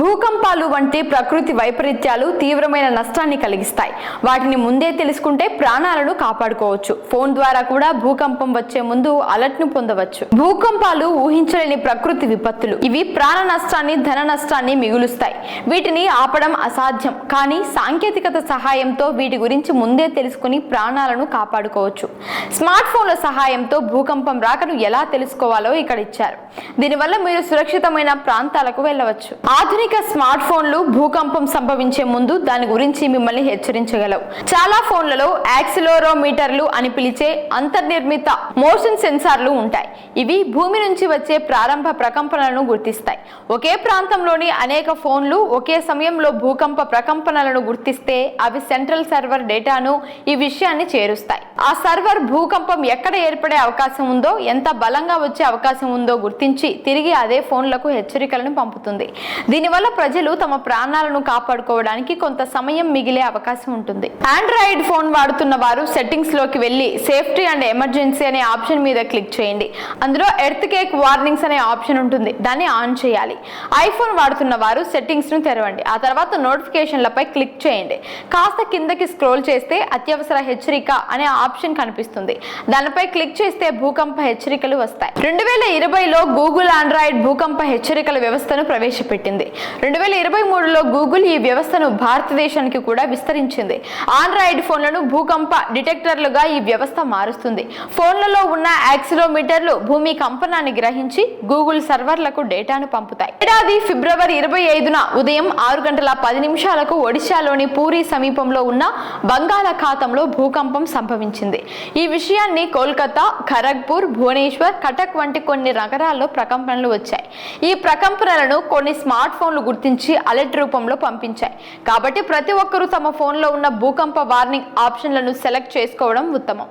భూకంపాలు వంటి ప్రకృతి వైపరీత్యాలు తీవ్రమైన నష్టాన్ని కలిగిస్తాయి. వాటిని ముందే తెలుసుకుంటే ప్రాణాలను కాపాడుకోవచ్చు. ఫోన్ ద్వారా కూడా భూకంపం వచ్చే ముందు అలర్ట్ను పొందవచ్చు. భూకంపాలు ఊహించలేని ప్రకృతి విపత్తులు. ఇవి ప్రాణ నష్టాన్ని ధన నష్టాన్ని మిగులుస్తాయి. వీటిని ఆపడం అసాధ్యం. కానీ సాంకేతికత సహాయంతో వీటి గురించి ముందే తెలుసుకుని ప్రాణాలను కాపాడుకోవచ్చు. స్మార్ట్ ఫోన్ల సహాయంతో భూకంపం రాకను ఎలా తెలుసుకోవాలో ఇక్కడ ఇచ్చారు. దీనివల్ల మీరు సురక్షితమైన ప్రాంతాలకు వెళ్ళవచ్చు. ఆధునిక స్మార్ట్ ఫోన్లు భూకంపం సంభవించే ముందు దాని గురించి మిమ్మల్ని హెచ్చరించగలవు. చాలా ఫోన్లలో యాక్సిలోరోమీటర్లు అని పిలిచే అంతర్నిర్మిత మోషన్ సెన్సార్లు ఉంటాయి. ఇవి భూమి నుంచి వచ్చే ప్రారంభ ప్రకంపనలను గుర్తిస్తాయి. ఒకే ప్రాంతంలోని అనేక ఫోన్లు ఒకే సమయంలో భూకంప ప్రకంపనలను గుర్తిస్తే అవి సెంట్రల్ సర్వర్ డేటాను ఈ విషయాన్ని చేరుస్తాయి. ఆ సర్వర్ భూకంపం ఎక్కడ ఏర్పడే అవకాశం ఉందో ఎంత బలంగా వచ్చే అవకాశం ఉందో గుర్తించి తిరిగి అదే ఫోన్లకు హెచ్చరికలను పంపుతుంది. దీనివల్ల ప్రజలు తమ ప్రాణాలను కాపాడుకోవడానికి కొంత సమయం మిగిలే అవకాశం ఉంటుంది. ఆండ్రాయిడ్ ఫోన్ వాడుతున్న వారు సెట్టింగ్స్లోకి వెళ్ళి సేఫ్టీ అండ్ ఎమర్జెన్సీ అనే ఆప్షన్ మీద క్లిక్ చేయండి. అందులో ఎర్త్ కేక్ వార్నింగ్స్ అనే ఆప్షన్ ఉంటుంది. దాన్ని ఆన్ చేయాలి. ఐఫోన్ వాడుతున్న వారు సెట్టింగ్స్ను తెరవండి. ఆ తర్వాత నోటిఫికేషన్లపై క్లిక్ చేయండి. కాస్త కిందకి స్క్రోల్ చేస్తే అత్యవసర హెచ్చరిక అనే ఆప్షన్ ఆప్షన్ కనిపిస్తుంది. దానిపై క్లిక్ చేస్తే భూకంప హెచ్చరికలు వస్తాయి. రెండు వేల ఇరవైలో గూగుల్ ఆండ్రాయిడ్ భూకంప హెచ్చరికల వ్యవస్థను ప్రవేశపెట్టింది. రెండు వేల ఇరవై మూడులో గూగుల్ ఈ వ్యవస్థను భారతదేశానికి కూడా విస్తరించింది. ఆండ్రాయిడ్ ఫోన్లను భూకంప డిటెక్టర్లుగా ఈ వ్యవస్థ మారుస్తుంది. ఫోన్లలో ఉన్న యాక్సిలోమీటర్లు భూమి కంపనాన్ని గ్రహించి గూగుల్ సర్వర్లకు డేటాను పంపుతాయి. ఏడాది ఫిబ్రవరి ఇరవై ఐదున ఉదయం ఆరు గంటల పది నిమిషాలకు ఒడిశాలోని పూరి సమీపంలో ఉన్న బంగాళాఖాతంలో భూకంపం సంభవించింది. ఈ విషయాన్ని కోల్కతా ఖరగ్పూర్ భువనేశ్వర్ కటక్ వంటి కొన్ని నగరాల్లో ప్రకంపనలు వచ్చాయి. ఈ ప్రకంపనలను కొన్ని స్మార్ట్ ఫోన్లు గుర్తించి అలర్ట్ రూపంలో పంపించాయి. కాబట్టి ప్రతి ఒక్కరూ తమ ఫోన్లో ఉన్న భూకంప వార్నింగ్ ఆప్షన్లను సెలెక్ట్ చేసుకోవడం ఉత్తమం.